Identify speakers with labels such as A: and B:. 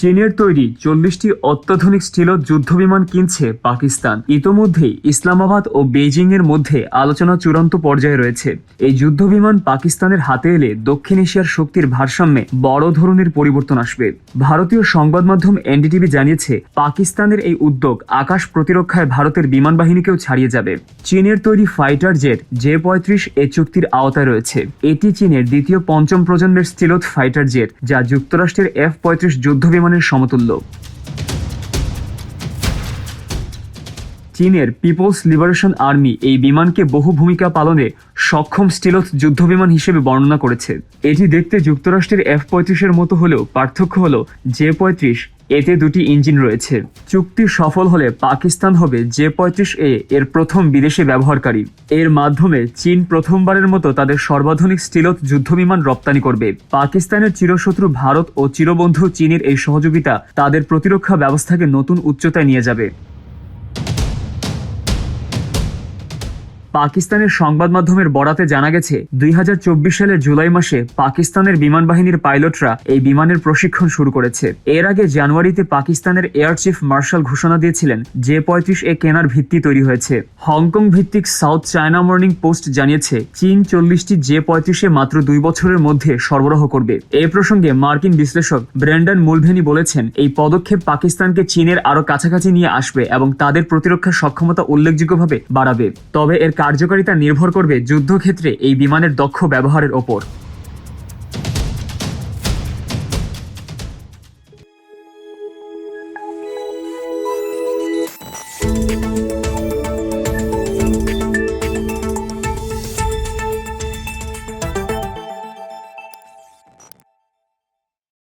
A: চীনের তৈরি চল্লিশটি অত্যাধুনিক স্টিল যুদ্ধবিমান কিনছে পাকিস্তান। ইতোমধ্যেই ইসলামাবাদ ও বেইজিং এর মধ্যে আলোচনা চূড়ান্ত পর্যায়ে রয়েছে। এই যুদ্ধবিমান পাকিস্তানের হাতে এলে দক্ষিণ এশিয়ার শক্তির ভারসাম্যে বড় ধরনের পরিবর্তন আসবে। ভারতীয় সংবাদ মাধ্যম এনডিটিভি জানিয়েছে, পাকিস্তানের এই উদ্যোগ আকাশ প্রতিরক্ষায় ভারতের বিমান বাহিনীকেও ছাড়িয়ে যাবে। চীনের তৈরি ফাইটার জেট জে পঁয়ত্রিশ এ চুক্তির আওতায় রয়েছে। এটি চীনের দ্বিতীয় পঞ্চম প্রজন্মের স্টিলথ ফাইটার জেট, যা যুক্তরাষ্ট্রের এফ পঁয়ত্রিশ যুদ্ধবিমানের সমতুল্য। চীনের পিপলস লিবারেশন আর্মি এই বিমানকে বহু ভূমিকা পালনে সক্ষম স্টিলথ যুদ্ধবিমান হিসেবে বর্ণনা করেছে। এটি দেখতে যুক্তরাষ্ট্রের এফ পঁয়ত্রিশের মতো হলেও পার্থক্য হল জে পঁয়ত্রিশ এতে দুটি ইঞ্জিন রয়েছে। চুক্তি সফল হলে পাকিস্তান হবে জে পঁয়ত্রিশ এ এর প্রথম বিদেশে ব্যবহারকারী। এর মাধ্যমে চীন প্রথমবারের মতো তাদের সর্বাধুনিক স্টিলত যুদ্ধবিমান রপ্তানি করবে। পাকিস্তানের চিরশত্রু ভারত ও চিরবন্ধু চীনের এই সহযোগিতা তাদের প্রতিরক্ষা ব্যবস্থাকে নতুন উচ্চতায় নিয়ে যাবে। পাকিস্তানের সংবাদ মাধ্যমের বরাতে জানা গেছে, দুই হাজার চব্বিশ সালের জুলাই মাসে পাকিস্তানের বিমান বাহিনীর পাইলটরা এই বিমানের প্রশিক্ষণ শুরু করেছে। এর আগে জানুয়ারিতে পাকিস্তানের এয়ার চিফ মার্শাল ঘোষণা দিয়েছিলেন যে পঁয়ত্রিশ এ কেনার ভিত্তি তৈরি হয়েছে। হংকং ভিত্তিক সাউথ চায়না মর্নিং পোস্ট জানিয়েছে, চীন চল্লিশটি জে পঁয়ত্রিশে মাত্র দুই বছরের মধ্যে সরবরাহ করবে। এ প্রসঙ্গে মার্কিন বিশ্লেষক ব্র্যান্ডন মুলভেনি বলেছেন, এই পদক্ষেপ পাকিস্তানকে চীনের আরও কাছাকাছি নিয়ে আসবে এবং তাদের প্রতিরক্ষা সক্ষমতা উল্লেখযোগ্যভাবে বাড়াবে। তবে এর কার্যকারিতা নির্ভর করবে যুদ্ধক্ষেত্রে এই বিমানের দক্ষ ব্যবহারের ওপর। thank you